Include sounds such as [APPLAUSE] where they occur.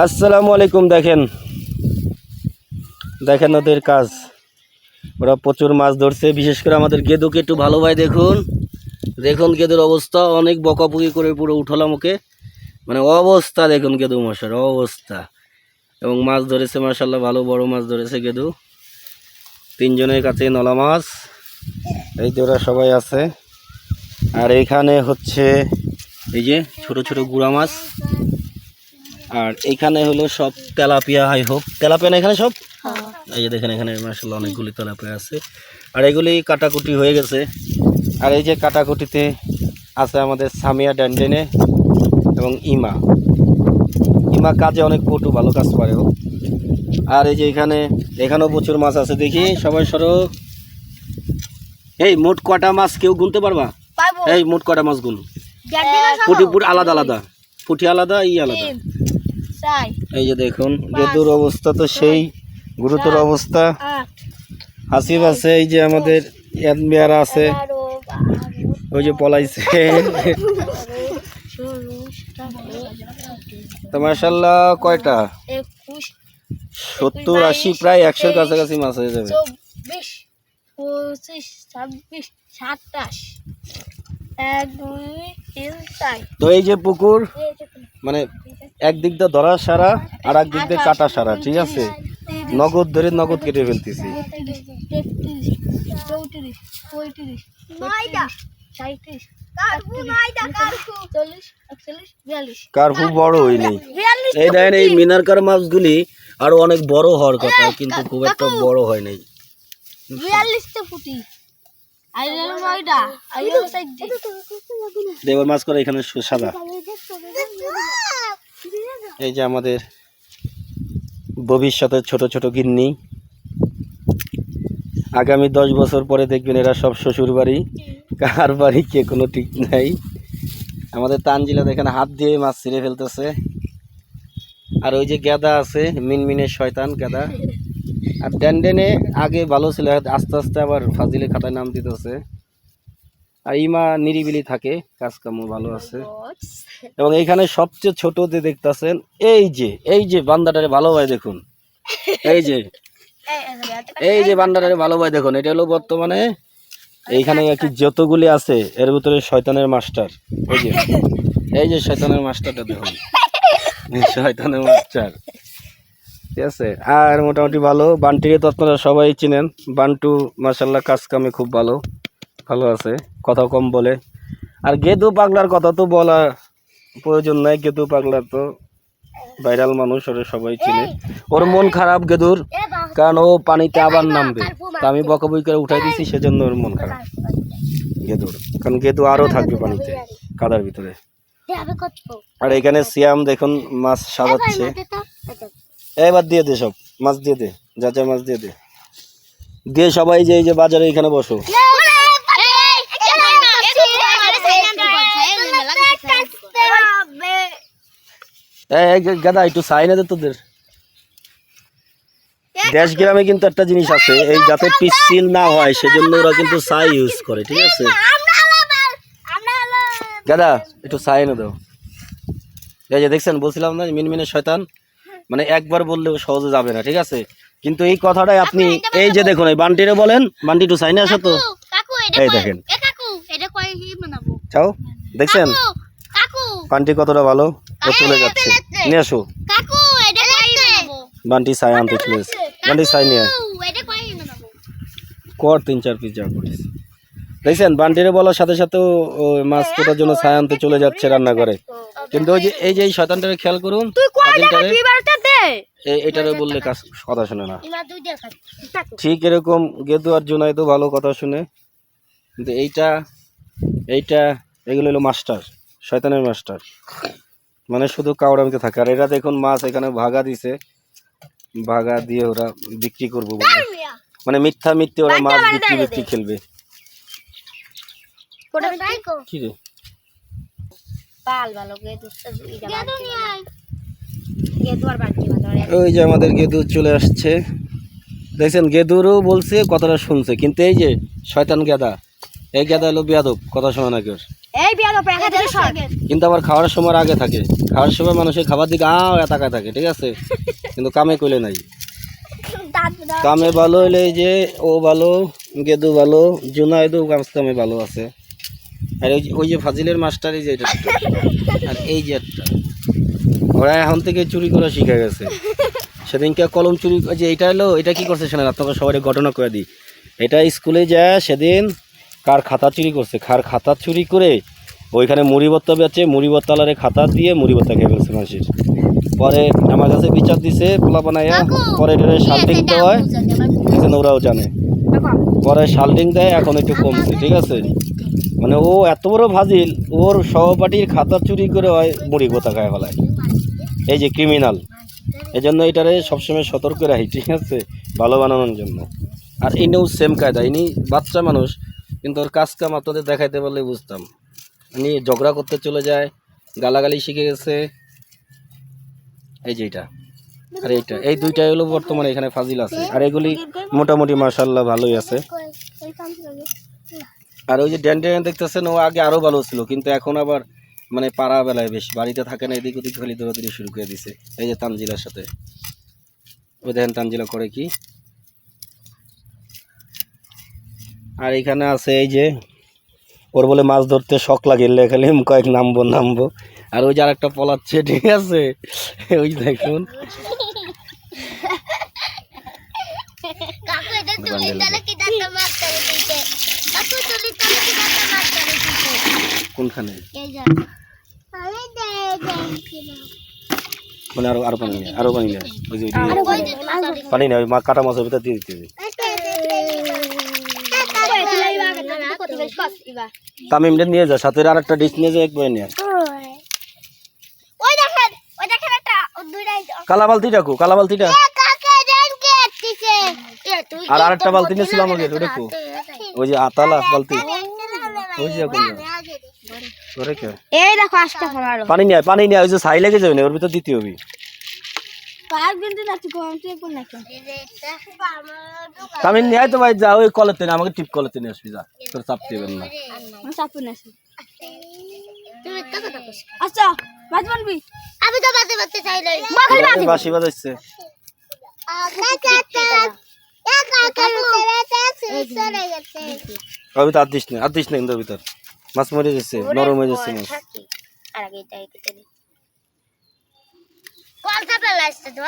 আসসালামু আলাইকুম, দেখেন। দেখেন ওদের কাজ। ওরা প্রচুর মাছ ধরছে, বিশেষ করে আমাদের গেদুকে একটু ভালোভাবে দেখুন। দেখুন গেদুর অবস্থা, অনেক বকাবকি করে পুরো উঠলাম ওকে। মানে অবস্থা দেখুন গেদু মশার, অবস্থা। এবং মাছ ধরেছে মার্শাল্লাহ ভালো বড় মাছ ধরেছে গেদু। তিনজনের কাছে নলা মাছ। এই যে ওরা সবাই আছে। আর এখানে হচ্ছে এই যে ছোট ছোট গুড়া মাছ। আর এখানে হলো সব তেলাপিয়া হাই হোক। তেলাপিয়া না এখানে সব? এই যে দেখেন এখানে মাসাল্লাহ অনেকগুলি তেলাপিয়া আছে। আর এগুলি কাটাকুটি হয়ে গেছে। আর এই যে কাটাকুটিতে আছে আমাদের সামিয়া ড্যান্ডেনে এবং ইমা। ইমা কাজে অনেক পটু ভালো কাজ করে ও। আর এই যে এখানে এখানেও প্রচুর মাছ আছে। দেখি সবাই সরো। এই মোট কটা মাছ কেউ গুনতে পারবা? এই মোট কটা মাছ গুন? পুটি পুটি আলাদা আলাদা। পুটি আলাদা ই আলাদা। এই যে দেখুন গেদুর অবস্থা তো সেই গুরুতর অবস্থা। হাসিব আছে এই যে আমাদের ইয়াদমিয়ারা আছে। ওই যে পলাইছে। তো মার্শাল্লাহ কয়টা? সত্তর আশি প্রায় একশোর কাছাকাছি মাছ হয়ে যাবে। তো এই যে পুকুর। মানে একদিক দিয়ে ধরা সারা আর একদিক দিয়ে কাটা সারা ঠিক আছে? নগদ ধরে নগদ কেটে ফেলতেছি। কার্পু বড় হয়নি। এই দেখেন এই মিনারকার মাছগুলি আরও অনেক বড় হওয়ার কথা কিন্তু খুব একটা বড় হয় নাই। দেবর মাছ করে এখানে সাদা। এই যে আমাদের ভবিষ্যতের ছোট ছোট গিন্নি। আগামী দশ বছর পরে দেখবেন এরা সব শ্বশুর বাড়ি কার বাড়ি, কে কোনো ঠিক নাই। আমাদের তানজিলা দেখেন, হাত দিয়ে মাছ ছিঁড়ে ফেলতেছে। আর ওই যে গাদা আছে, মিনমিনের শয়তান গাদা। আর ড্যান্ডেনে আগে ভালো ছিল, আস্তে আস্তে আবার ফাজিলে খাতায় নাম দিতেছে। আর ইমা নিরিবিলি থাকে কাজ কাম ভালো আছে। এবং এইখানে সবচেয়ে ছোট যে দেখতেছেন এই যে এই যে বান্দাটারে ভালোভাবে দেখুন। এই যে এই যে বান্দাটারে ভালোভাবে দেখুন এটা হলো বর্তমানে এইখানে একটি যতগুলি আছে এর ভিতরে শয়তানের মাস্টার। এই যে এই যে শয়তানের মাস্টারটা দেখুন। শয়তানের মাস্টার। ঠিক আছে? আর মোটামুটি ভালো। বান্টিকে তো আপনারা সবাই চিনেন। বান্টু মার্শাল্লাহ কাজ কামে খুব ভালো। ভালো আছে কথা কম বলে। আর গেদু পাগলার কথা তো বলা প্রয়োজন নাই, গেদু পাগলার তো ভাইরাল মানুষ, ওরা সবাই চিনে। ওর মন খারাপ গেদুর, কারণ ও পানিতে আবার নামবে। তা আমি বকাবই করে উঠাই দিছি, সেজন্য ওর মন খারাপ। গেদুর, কারণ গেদু আরও থাকবে পানিতে, কাদার ভিতরে। আর এখানে সিয়াম দেখুন, মাছ সাজাচ্ছে। এবার দিয়ে দে সব, মাছ দিয়ে দে, যা যা মাছ দিয়ে দে। দিয়ে সবাই যে এই যে বাজারে এখানে বসো এই এই যে গাদা একটু সাইন দে তোদের। দেশ গ্রামে কিন্তু একটা জিনিস আছে এই যাতে পিচ্ছিল না হয় সেজন্য ওরা কিন্তু সাই ইউজ করে ঠিক আছে? গাদা একটু সাইন দাও। এই যে দেখছেন বলছিলাম না মিনমিনের শয়তান? মানে একবার বললেও সহজে যাবে না ঠিক আছে? কিন্তু এই কথাটাই আপনি এই যে দেখুন এই বান্টিরে বলেন বান্টি একটু সাইনে আসো তো। এই দেখেন। চাও? দেখছেন? বান্টি কতটা ভালো? ও চলে যাচ্ছে। নিয়ে আসো। বান্টি সাই আনতে চলে এসেছে বান্টি সাই নিয়ে আয়। কর তিন চার পিস যা করিস। দেখছেন বান্টিরে বলার সাথে সাথে মাছ কোটার জন্য ছায় আনতে চলে যাচ্ছে রান্না করে কিন্তু ওই যে এই যে এই শয়তানটারে খেয়াল করুন এটারে বললে কাজ কথা শোনে না। ঠিক এরকম গেদু আর জুনাইদও ভালো কথা শুনে। কিন্তু এইটা এইটা এগুলো হলো মাস্টার। শয়তানের মাস্টার। মানে শুধু কাউরামিতে থাকে। আর এরা দেখুন মাছ এখানে ভাগা দিছে। ভাগা দিয়ে ওরা বিক্রি করব বলে। মানে মিথ্যা মিথ্যে ওরা মাছ বিক্রি বিক্রি? খেলবে কি। রে? ওই যে আমাদের গেদু চলে আসছে। দেখছেন গেদুরও বলছে কথাটা শুনছে। কিন্তু এই যে শয়তান গেদা এই গেদা হলো বিয়াদব কথা শোনা না কেউ। এই বিয়া তো প্যাকা থেকে সর কিন্তু আবার খাওয়ার সময় আগে থাকে। খাওয়ার সময় মানুষের খাবার দিকে আও তাকায় থাকে ঠিক আছে? [LAUGHS] কিন্তু কামে কইলে নাই। কামে ভালো হইলে এই যে ও ভালো গেদু ভালো জুনাইদু কাজ কামে ভালো আছে। আর ওই যে- ওই যে ফাজিলের মাস্টার এই যে এটা [LAUGHS] আর এই যে একটা। ওরা এখন থেকে চুরি করা শিখে গেছে। [LAUGHS] সেদিনকে কলম চুরি যে এটা হলো এটা কি করছে শোনেন আপনাকে সবাই ঘটনা করে দিই। এটা স্কুলে যায় সেদিন কার খাতা চুরি করছে? কার খাতা চুরি করে ওইখানে মুড়ি ভত্তা বেচে মুড়ি ভত্তালারে খাতা দিয়ে মুড়ি ভত্তা খেয়ে ফেলছে মানুষের। পরে আমার কাছে বিচার দিছে পোলা বানাইয়া পরে এটা শাল্টিং দেওয়া হয় এখানে ওরাও জানে। পরে শাল্টিং দেয় এখন একটু কমছে ঠিক আছে? মানে ও এত বড় ভাজিল ওর সহপাঠীর খাতা চুরি করে হয় মুড়ি ভত্তা খায় ফেলায়। এই যে ক্রিমিনাল এই জন্য এটারে সবসময় সতর্ক রাখি ঠিক আছে? ভালো বানানোর জন্য। আর ইনিও সেম কায়দা ইনি বাচ্চা মানুষ কিন্তু ওর কাজ কাম আপনাদের দেখাইতে পারলে বুঝতাম। ইনি ঝগড়া করতে চলে যায়, গালাগালি শিখে গেছে। এই যে এটা। আর এইটা। এই দুইটাই হলো বর্তমানে এখানে ফাজিল আছে। আর এগুলি মোটামুটি মার্শাল্লাহ ভালোই আছে। আর ওই যে ড্যান ড্যান দেখতেছেন, ও আগে আরও ভালো ছিল, কিন্তু এখন আবার মানে পাড়া বেলায় বেশ, বাড়িতে থাকে না, এদিক ওদিক খালি দৌড়াদৌড়ি শুরু করে দিছে। এই যে তানজিলার সাথে। ওই দেখেন তানজিলা করে কি? আর এখানে আছে এই যে ওর বলে মাছ ধরতে শখ লাগে খালি কয়েক নামবো নামবো। আর ওই যে আরেকটা পলাচ্ছে ঠিক আছে? ওই দেখুন। কোনখানে? মানে আরও আরও পানি নেই আরও পানি নেই ওই যে পানি নেই কাটা মাছের ভিতরে দিয়ে দিতে হবে তামিমটা নিয়ে যা সাথে আর একটা ডিশ নিয়ে যা একবার নিয়ে ওই দেখেন ওই দেখেন একটা দুইটাই কালা বালতি ডাকো কালা বালতিটা আর আরেকটা বালতি নিয়েছিল আমাকে ওটা ওই যে আতালা বালতি। ওই যে কোন ধরে। কে। এই দেখো আসতে পানি নিয়ে পানি নিয়ে ওই যে ছাই লেগে যাবে না ওর ভিতর দিতে হবে। তামিম নিয়ে তো ভাই যা ওই কলের টেনে আমাকে টিপ কলের টেনে আসবি যা। তোর চাপ দেবেন না। আমি আচ্ছা বাজ বলবি আমি তো বাজে বাজতে চাই নাই। মা খালি বাজে বাসি বাজাইছে। ওই ভিতর আর দিস না আর দিস না কিন্তু ভিতর। মাছ মরে যাচ্ছে নরম হয়ে যাচ্ছে মাছ। আর আগে এটাই কেটে কল চাপে লাইছে তো